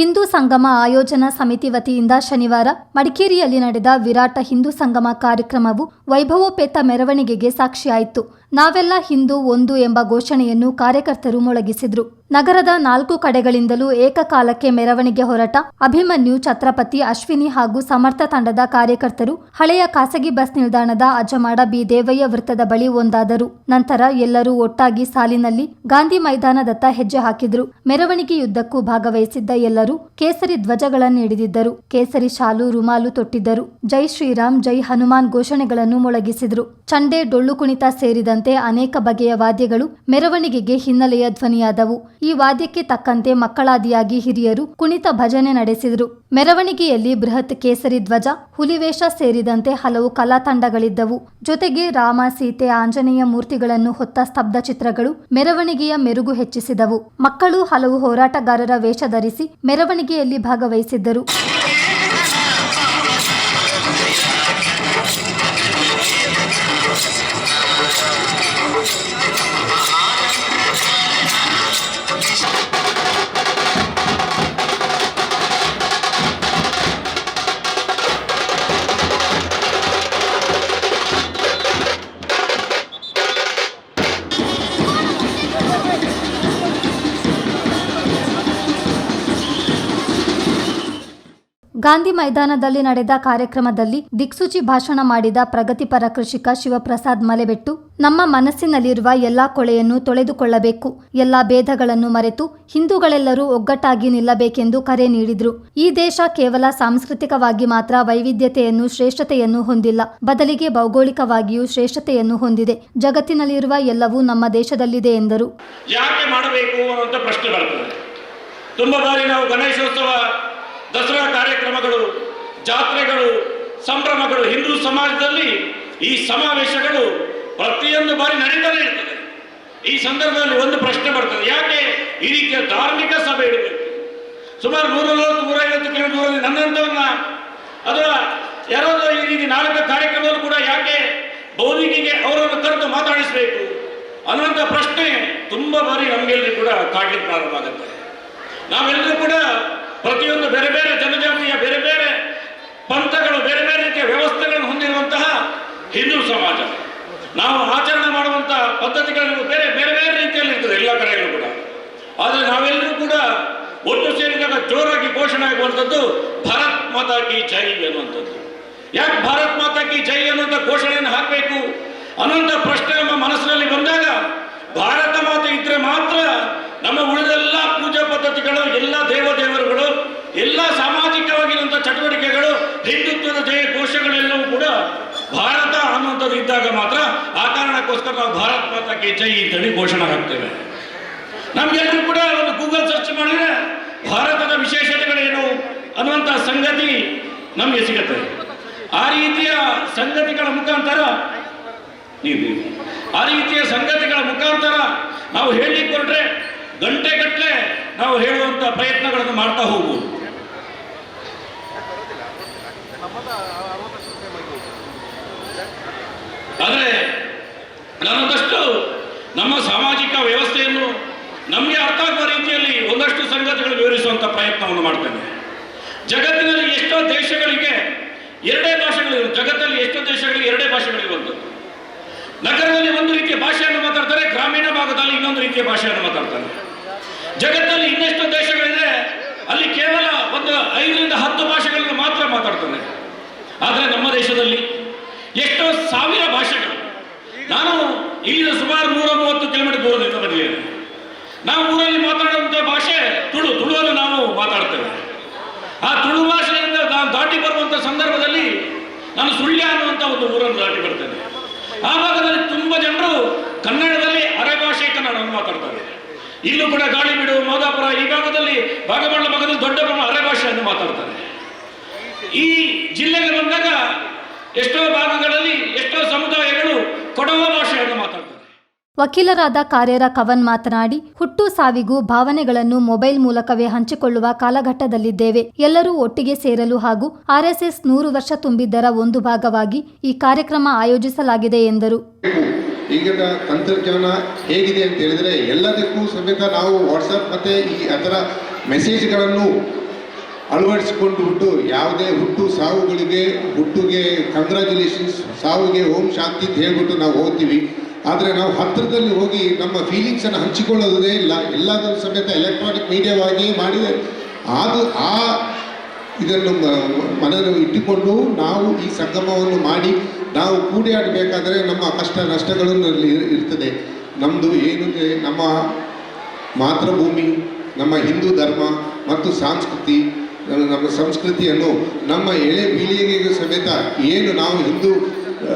ಹಿಂದೂ ಸಂಗಮ ಆಯೋಜನಾ ಸಮಿತಿ ವತಿಯಿಂದ ಶನಿವಾರ ಮಡಿಕೇರಿಯಲ್ಲಿ ನಡೆದ ವಿರಾಟ ಹಿಂದೂ ಸಂಗಮ ಕಾರ್ಯಕ್ರಮವು ವೈಭವೋಪೇತ ಮೆರವಣಿಗೆಗೆ ಸಾಕ್ಷಿಯಾಯಿತು. ನಾವೆಲ್ಲ ಹಿಂದೂ ಒಂದು ಎಂಬ ಘೋಷಣೆಯನ್ನು ಕಾರ್ಯಕರ್ತರು ಮೊಳಗಿಸಿದ್ರು. ನಗರದ ನಾಲ್ಕು ಕಡೆಗಳಿಂದಲೂ ಏಕಕಾಲಕ್ಕೆ ಮೆರವಣಿಗೆ ಹೊರಟ ಅಭಿಮನ್ಯು ಛತ್ರಪತಿ ಅಶ್ವಿನಿ ಹಾಗೂ ಸಮರ್ಥ ತಂಡದ ಕಾರ್ಯಕರ್ತರು ಹಳೆಯ ಖಾಸಗಿ ಬಸ್ ನಿಲ್ದಾಣದ ಅಜಮಾಡ ಬಿ ದೇವಯ್ಯ ವೃತ್ತದ ಬಳಿ ಒಂದಾದರು. ನಂತರ ಎಲ್ಲರೂ ಒಟ್ಟಾಗಿ ಸಾಲಿನಲ್ಲಿ ಗಾಂಧಿ ಮೈದಾನದತ್ತ ಹೆಜ್ಜೆ ಹಾಕಿದ್ರು. ಮೆರವಣಿಗೆಯುದ್ದಕ್ಕೂ ಭಾಗವಹಿಸಿದ್ದ ಎಲ್ಲರೂ ಕೇಸರಿ ಧ್ವಜಗಳನ್ನು ಹಿಡಿದಿದ್ದರು ಕೇಸರಿ ಶಾಲು, ರುಮಾಲು ತೊಟ್ಟಿದ್ದರು. ಜೈ ಶ್ರೀರಾಮ್, ಜೈ ಹನುಮಾನ್ ಘೋಷಣೆಗಳನ್ನು ಮೊಳಗಿಸಿದ್ರು. ಚಂಡೆ ಡೊಳ್ಳು ಕುಣಿತ ಸೇರಿದಂತೆ ಅನೇಕ ಬಗೆಯ ವಾದ್ಯಗಳು ಮೆರವಣಿಗೆಗೆ ಹಿನ್ನೆಲೆಯ ಧ್ವನಿಯಾದವು. ಈ ವಾದ್ಯಕ್ಕೆ ತಕ್ಕಂತೆ ಮಕ್ಕಳಾದಿಯಾಗಿ ಹಿರಿಯರು ಕುಣಿತ ಭಜನೆ ನಡೆಸಿದರು. ಮೆರವಣಿಗೆಯಲ್ಲಿ ಬೃಹತ್ ಕೇಸರಿ ಧ್ವಜ, ಹುಲಿವೇಷ ಸೇರಿದಂತೆ ಹಲವು ಕಲಾ ತಂಡಗಳಿದ್ದವು ಜೊತೆಗೆ ರಾಮ, ಸೀತೆ, ಆಂಜನೇಯ ಮೂರ್ತಿಗಳನ್ನು ಹೊತ್ತ ಸ್ತಬ್ಧ ಚಿತ್ರಗಳು ಮೆರವಣಿಗೆಯ ಮೆರುಗು ಹೆಚ್ಚಿಸಿದವು. ಮಕ್ಕಳು ಹಲವು ಹೋರಾಟಗಾರರ ವೇಷ ಧರಿಸಿ ಮೆರವಣಿಗೆಯಲ್ಲಿ ಭಾಗವಹಿಸಿದ್ದರು. ಗಾಂಧಿ ಮೈದಾನದಲ್ಲಿ ನಡೆದ ಕಾರ್ಯಕ್ರಮದಲ್ಲಿ ದಿಕ್ಸೂಚಿ ಭಾಷಣ ಮಾಡಿದ ಪ್ರಗತಿಪರ ಕೃಷಿಕ ಶಿವಪ್ರಸಾದ್ ಮಲೆಬೆಟ್ಟು, ನಮ್ಮ ಮನಸ್ಸಿನಲ್ಲಿರುವ ಎಲ್ಲಾ ಕೊಳೆಯನ್ನು ತೊಳೆದುಕೊಳ್ಳಬೇಕು, ಎಲ್ಲಾ ಭೇದಗಳನ್ನು ಮರೆತು ಹಿಂದೂಗಳೆಲ್ಲರೂ ಒಗ್ಗಟ್ಟಾಗಿ ನಿಲ್ಲಬೇಕೆಂದು ಕರೆ ನೀಡಿದರು. ಈ ದೇಶ ಕೇವಲ ಸಾಂಸ್ಕೃತಿಕವಾಗಿ ಮಾತ್ರ ವೈವಿಧ್ಯತೆಯನ್ನು, ಶ್ರೇಷ್ಠತೆಯನ್ನು ಹೊಂದಿಲ್ಲ, ಬದಲಿಗೆ ಭೌಗೋಳಿಕವಾಗಿಯೂ ಶ್ರೇಷ್ಠತೆಯನ್ನು ಹೊಂದಿದೆ. ಜಗತ್ತಿನಲ್ಲಿರುವ ಎಲ್ಲವೂ ನಮ್ಮ ದೇಶದಲ್ಲಿದೆ ಎಂದರು. ದಸರಾ ಕಾರ್ಯಕ್ರಮಗಳು, ಜಾತ್ರೆಗಳು, ಸಂಭ್ರಮಗಳು ಹಿಂದೂ ಸಮಾಜದಲ್ಲಿ ಈ ಸಮಾವೇಶಗಳು ಪ್ರತಿಯೊಂದು ಬಾರಿ ನಡೀತಾನೆ ಇರ್ತದೆ. ಈ ಸಂದರ್ಭದಲ್ಲಿ ಒಂದು ಪ್ರಶ್ನೆ ಬರ್ತದೆ, ಯಾಕೆ ಈ ರೀತಿಯ ಧಾರ್ಮಿಕ ಸಭೆ ಇಡಬೇಕು? ಸುಮಾರು ನೂರ ನಲವತ್ತು ನೂರೈವತ್ತು ಕಿಲೋಮೀಟರ್ ದೂರದಲ್ಲಿ ನನ್ನಂಥವನ್ನ ಅಥವಾ ಯಾರಾದರೂ ಈ ರೀತಿ ನಾಲ್ಕು ಕಾರ್ಯಕ್ರಮದಲ್ಲೂ ಕೂಡ ಯಾಕೆ ಬೌದ್ಧಿಕಿಗೆ ಅವರನ್ನು ಕರೆದು ಮಾತಾಡಿಸಬೇಕು? ಅನ್ನುವಂಥ ಪ್ರಶ್ನೆ ತುಂಬ ಬಾರಿ ನಮಗೆಲ್ಲರೂ ಕೂಡ ಕಾಡ್ಲಿಕ್ಕೆ ಪ್ರಾರಂಭ ಆಗುತ್ತೆ. ನಾವೆಲ್ಲರೂ ಕೂಡ ಪ್ರತಿಯೊಂದು ಬೇರೆ ಬೇರೆ ಜನಜಾತಿಯ ಬೇರೆ ಬೇರೆ ಪಂಥಗಳು, ಬೇರೆ ಬೇರೆ ರೀತಿಯ ವ್ಯವಸ್ಥೆಗಳನ್ನು ಹೊಂದಿರುವಂತಹ ಹಿಂದೂ ಸಮಾಜ. ನಾವು ಆಚರಣೆ ಮಾಡುವಂತಹ ಪದ್ಧತಿಗಳನ್ನು ಬೇರೆ ಬೇರೆ ಬೇರೆ ರೀತಿಯಲ್ಲಿ ಇರ್ತದೆ ಎಲ್ಲ ಕಡೆಯಲ್ಲೂ ಕೂಡ. ಆದರೆ ನಾವೆಲ್ಲರೂ ಕೂಡ ಒಟ್ಟು ಸೇರಿದಾಗ ಜೋರಾಗಿ ಘೋಷಣೆ ಆಗುವಂಥದ್ದು ಭಾರತ್ ಮಾತಾ ಕಿ ಜೈ ಎನ್ನುವಂಥದ್ದು. ಯಾಕೆ ಭಾರತ್ ಮಾತಾ ಕಿ ಜೈ ಅನ್ನುವಂಥ ಘೋಷಣೆಯನ್ನು ಹಾಕಬೇಕು? ಅನ್ನುವಂಥ ಪ್ರಶ್ನೆ ನಮ್ಮ ಮನಸ್ಸಿನಲ್ಲಿ ಬಂದಾಗ ಭಾರತ ಮಾತೆ ಇದ್ರೆ ಮಾತ್ರ ನಮ್ಮ ಉಳಿದೆಲ್ಲ ಪೂಜಾ ಪದ್ಧತಿಗಳು ಎಲ್ಲ ದೇವದೇವರುಗಳು ಭಾರತ ಅನ್ನುವಂಥದ್ದು ಇದ್ದಾಗ ಮಾತ್ರ ಆ ಕಾರಣಕ್ಕೋಸ್ಕರ ನಾವು ಭಾರತ್ ಮಾತಾ ಕಿ ಜೈ ಅಂತೇಳಿ ಘೋಷಣೆ ಹಾಕ್ತೇವೆ. ನಮ್ಗೆಲ್ಲರೂ ಕೂಡ ಒಂದು ಗೂಗಲ್ ಸರ್ಚ್ ಮಾಡಿದ್ರೆ ಭಾರತದ ವಿಶೇಷತೆಗಳೇನು ಅನ್ನುವಂಥ ಸಂಗತಿ ನಮಗೆ ಸಿಗುತ್ತೆ. ಆ ರೀತಿಯ ಸಂಗತಿಗಳ ಮುಖಾಂತರ ನೀವು. ಆ ರೀತಿಯ ಸಂಗತಿಗಳ ಮುಖಾಂತರ ನಾವು ಹೇಳಲಿಕ್ಕೆ ಗಂಟೆಗಟ್ಟಲೆ ನಾವು ಹೇಳುವಂಥ ಪ್ರಯತ್ನಗಳನ್ನು ಮಾಡ್ತಾ ಹೋಗ್ಬೋದು ಆದರೆ ನಾನೊಂದಷ್ಟು ನಮ್ಮ ಸಾಮಾಜಿಕ ವ್ಯವಸ್ಥೆಯನ್ನು ನಮಗೆ ಅರ್ಥ ಆಗುವ ರೀತಿಯಲ್ಲಿ ಒಂದಷ್ಟು ಸಂಗತಿಗಳು ವಿವರಿಸುವಂಥ ಪ್ರಯತ್ನವನ್ನು ಮಾಡ್ತೇನೆ. ಜಗತ್ತಿನಲ್ಲಿ ಎಷ್ಟೋ ದೇಶಗಳಿಗೆ ಎರಡೇ ಭಾಷೆಗಳಿವೆ. ಜಗತ್ತಲ್ಲಿ ಎಷ್ಟೋ ದೇಶಗಳಿಗೆ ಎರಡೇ ಭಾಷೆಗಳಿರುವಂಥದ್ದು ನಗರದಲ್ಲಿ ಒಂದು ರೀತಿಯ ಭಾಷೆಯನ್ನು ಮಾತಾಡ್ತಾರೆ, ಗ್ರಾಮೀಣ ಭಾಗದಲ್ಲಿ ಇನ್ನೊಂದು ರೀತಿಯ ಭಾಷೆಯನ್ನು ಮಾತಾಡ್ತಾರೆ. ಜಗತ್ತಲ್ಲಿ ಇನ್ನೆಷ್ಟೋ ದೇಶಗಳಿದೆ, ಅಲ್ಲಿ ಕೇವಲ ಒಂದು ಐದರಿಂದ ಹತ್ತು ಭಾಷೆಗಳನ್ನು ಮಾತ್ರ ಮಾತಾಡ್ತಾರೆ. ಆದರೆ ನಮ್ಮ ದೇಶದಲ್ಲಿ ಎಷ್ಟೋ ಸಾವಿರ ಭಾಷೆಗಳು. ನಾನು ಇಲ್ಲಿಂದ ಸುಮಾರು ನೂರ ಮೂವತ್ತು ಕಿಲೋಮೀಟರ್ ದೂರದಿಂದ ಬಂದಿದ್ದೇನೆ ನಾವು ಊರಲ್ಲಿ ಮಾತಾಡುವಂಥ ಭಾಷೆ ತುಳು, ತುಳುವನ್ನು ನಾವು ಮಾತಾಡ್ತೇವೆ. ಆ ತುಳು ಭಾಷೆಯಿಂದ ನಾನು ದಾಟಿ ಬರುವಂಥ ಸಂದರ್ಭದಲ್ಲಿ ನಾನು ಸುಳ್ಯ ಅನ್ನುವಂಥ ಒಂದು ಊರನ್ನು ದಾಟಿ ಬರ್ತೇನೆ. ಆ ಭಾಗದಲ್ಲಿ ತುಂಬ ಜನರು ಕನ್ನಡದಲ್ಲಿ ಅರೆ ಭಾಷೆ ಕನ್ನಡವನ್ನು ಮಾತಾಡ್ತಾರೆ. ಇಲ್ಲೂ ಕೂಡ ಗಾಳಿಬೀಡು ಮೋದಾಪುರ ಈ ಭಾಗದಲ್ಲಿ ಭಾಗಮಂಡಲ ಭಾಗದಲ್ಲಿ ದೊಡ್ಡ ಪ್ರಮಾಣ ಅರೆ ಭಾಷೆಯನ್ನು ಮಾತಾಡ್ತಾರೆ. ಈ ಜಿಲ್ಲೆಗೆ ಬಂದಾಗ ಎಷ್ಟೋ ಭಾಗಗಳಲ್ಲಿ ಎಷ್ಟೋ ಸಮುದಾಯಗಳು ಕೊಡವ ಭಾಷೆಯನ್ನು ಮಾತಾಡ್ತಾರೆ. ವಕೀಲರಾದ ಕಾರ್ಯರ ಕವನ್ ಮಾತನಾಡಿ ಹುಟ್ಟು ಸಾವಿಗೂ ಭಾವನೆಗಳನ್ನು ಮೊಬೈಲ್ ಮೂಲಕವೇ ಹಂಚಿಕೊಳ್ಳುವ ಕಾಲಘಟ್ಟದಲ್ಲಿದ್ದೇವೆ. ಎಲ್ಲರೂ ಒಟ್ಟಿಗೆ ಸೇರಲು ಹಾಗೂ ಆರ್ಎಸ್ಎಸ್ ನೂರು ವರ್ಷ ತುಂಬಿದ್ದರ ಒಂದು ಭಾಗವಾಗಿ ಈ ಕಾರ್ಯಕ್ರಮ ಆಯೋಜಿಸಲಾಗಿದೆ ಎಂದರು. ಈಗಿನ ತಂತ್ರಜ್ಞಾನ ಹೇಗಿದೆ ಅಂತ ಹೇಳಿದ್ರೆ ಎಲ್ಲದಕ್ಕೂ ಸಮೇತ ನಾವು ವಾಟ್ಸಪ್ ಮತ್ತೆ ಈ ಅದರ ಮೆಸೇಜ್ಗಳನ್ನು ಅಳವಡಿಸಿಕೊಂಡು ಬಿಟ್ಟು ಯಾವುದೇ ಹುಟ್ಟು ಸಾವುಗಳಿಗೆ, ಹುಟ್ಟುಗೆ ಕಂಗ್ರ್ಯಾಚುಲೇಷನ್ಸ್ ಸಾವಿಗೆ ಓಂ ಶಾಂತಿ ಅಂತ ಹೇಳ್ಬಿಟ್ಟು ನಾವು ಹೋಗ್ತೀವಿ. ಆದರೆ ನಾವು ಹತ್ತಿರದಲ್ಲಿ ಹೋಗಿ ನಮ್ಮ ಫೀಲಿಂಗ್ಸನ್ನು ಹಂಚಿಕೊಳ್ಳೋದೇ ಇಲ್ಲ. ಎಲ್ಲದರ ಸಮೇತ ಎಲೆಕ್ಟ್ರಾನಿಕ್ ಮೀಡಿಯಾವಾಗಿಯೇ ಮಾಡಿದೆ. ಅದು ಆ ಇದನ್ನು ಮನನ್ನು ಇಟ್ಟುಕೊಂಡು ನಾವು ಈ ಸಂಗಮವನ್ನು ಮಾಡಿ ನಾವು ಕೂಡಿ ಕೂಡಿಯಾಡಬೇಕಾದರೆ ನಮ್ಮ ಕಷ್ಟ ನಷ್ಟಗಳನ್ನು ಅಲ್ಲಿ ಇರ್ತದೆ. ನಮ್ಮದು ಏನು ನಮ್ಮ ಮಾತೃಭೂಮಿ, ನಮ್ಮ ಹಿಂದೂ ಧರ್ಮ ಮತ್ತು ಸಂಸ್ಕೃತಿ ನಮ್ಮ- ಸಂಸ್ಕೃತಿಯನ್ನು ನಮ್ಮ ಎಳೆ ಪೀಳಿಗೆಗೂ ಸಮೇತ ಏನು ನಾವು ಹಿಂದೂ,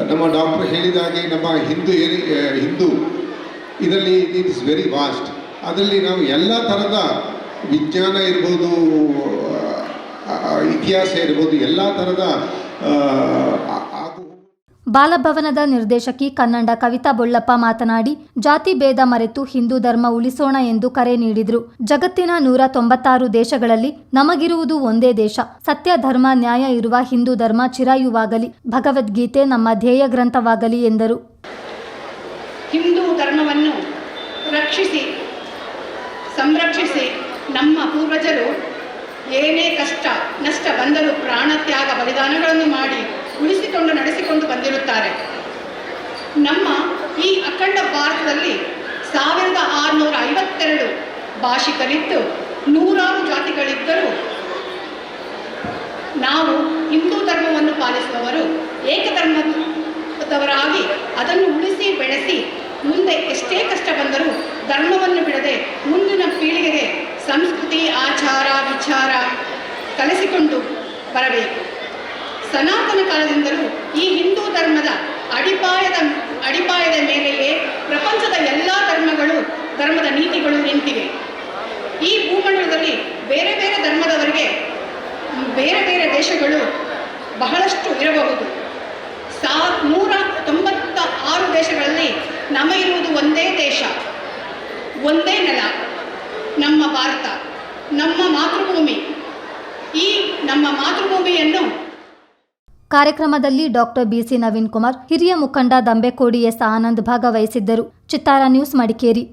ನಮ್ಮ ಡಾಕ್ಟರ್ ಹೇಳಿದ ಹಾಗೆ ನಮ್ಮ ಹಿಂದೂ ಏನು ಹಿಂದೂ, ಇದರಲ್ಲಿ ಇಟ್ ಇಸ್ ವೆರಿ ವಾಸ್ಟ್ ಅದರಲ್ಲಿ ನಾವು ಎಲ್ಲ ಥರದ ವಿಜ್ಞಾನ ಇರ್ಬೋದು ಇತಿಹಾಸ ಇರ್ಬೋದು, ಎಲ್ಲ ಥರದ ಬಾಲಭವನದ ನಿರ್ದೇಶಕಿ ಕನ್ನಡ ಕವಿತಾ ಬೊಳ್ಳಪ್ಪ ಮಾತನಾಡಿ, ಜಾತಿ ಭೇದ ಮರೆತು ಹಿಂದೂ ಧರ್ಮ ಉಳಿಸೋಣ ಎಂದು ಕರೆ ನೀಡಿದರು. ಜಗತ್ತಿನ ನೂರ ತೊಂಬತ್ತಾರು ದೇಶಗಳಲ್ಲಿ ನಮಗಿರುವುದು ಒಂದೇ ದೇಶ. ಸತ್ಯ, ಧರ್ಮ, ನ್ಯಾಯ ಇರುವ ಹಿಂದೂ ಧರ್ಮ ಚಿರಾಯುವಾಗಲಿ, ಭಗವದ್ಗೀತೆ ನಮ್ಮ ಧ್ಯೇಯ ಗ್ರಂಥವಾಗಲಿ ಎಂದರು. ಹಿಂದೂ ಧರ್ಮವನ್ನು ರಕ್ಷಿಸಿ, ಸಂರಕ್ಷಿಸಿ ನಮ್ಮ ಪೂರ್ವಜರು ಏನೇ ಕಷ್ಟ ಬಂದರೂ ಪ್ರಾಣತ್ಯಾಗ ಬಲಿದಾನಗಳನ್ನು ಮಾಡಿ ಉಳಿಸಿಕೊಂಡು ಬಂದಿರುತ್ತಾರೆ. ನಮ್ಮ ಈ ಅಖಂಡ ಭಾರತದಲ್ಲಿ ಸಾವಿರದ ಆರುನೂರ ಐವತ್ತೆರಡು ಭಾಷಿಕರಿದ್ದು ನೂರಾರು ಜಾತಿಗಳಿದ್ದರೂ ನಾವು ಹಿಂದೂ ಧರ್ಮವನ್ನು ಪಾಲಿಸುವವರು ಏಕಧರ್ಮದವರಾಗಿ ಅದನ್ನು ಉಳಿಸಿ ಬೆಳೆಸಿ ಮುಂದೆ ಎಷ್ಟೇ ಕಷ್ಟ ಬಂದರೂ ಧರ್ಮವನ್ನು ಬಿಡದೆ ಮುಂದಿನ ಪೀಳಿಗೆಗೆ ಸಂಸ್ಕೃತಿ, ಆಚಾರ, ವಿಚಾರ ಕಲಿಸಿಕೊಂಡು ಬರಬೇಕು. ಸನಾತನ ಕಾಲದಿಂದಲೂ ಈ ಹಿಂದೂ ಧರ್ಮದ ಅಡಿಪಾಯದ ಅಡಿಪಾಯದ ಮೇಲೆಯೇ ಪ್ರಪಂಚದ ಎಲ್ಲ ಧರ್ಮಗಳು, ಧರ್ಮದ ನೀತಿಗಳು ನಿಂತಿವೆ. ಈ ಭೂಮಂಡಲದಲ್ಲಿ ಬೇರೆ ಬೇರೆ ಧರ್ಮದವರಿಗೆ ಬೇರೆ ಬೇರೆ ದೇಶಗಳು ಬಹಳಷ್ಟು ಇರಬಹುದು. ಸಾ ನೂರ ತೊಂಬತ್ತ ಆರು ದೇಶಗಳಲ್ಲಿ ನಮಗಿರುವುದು ಒಂದೇ ದೇಶ, ಒಂದೇ ನೆಲ, ನಮ್ಮ ಭಾರತ, ನಮ್ಮ ಮಾತೃಭೂಮಿ. ಈ ನಮ್ಮ ಮಾತೃಭೂಮಿಯನ್ನು ಕಾರ್ಯಕ್ರಮದಲ್ಲಿ ಡಾಕ್ಟರ್ ಬಿಸಿ ನವೀನ್ ಕುಮಾರ್ ಹಿರಿಯ ಮುಖಂಡ ದಂಬೆಕೋಡಿ ಎಸ್ ಆನಂದ್ ಭಾಗವಹಿಸಿದ್ದರು. ಚಿತ್ತಾರ ನ್ಯೂಸ್ ಮಡಿಕೇರಿ.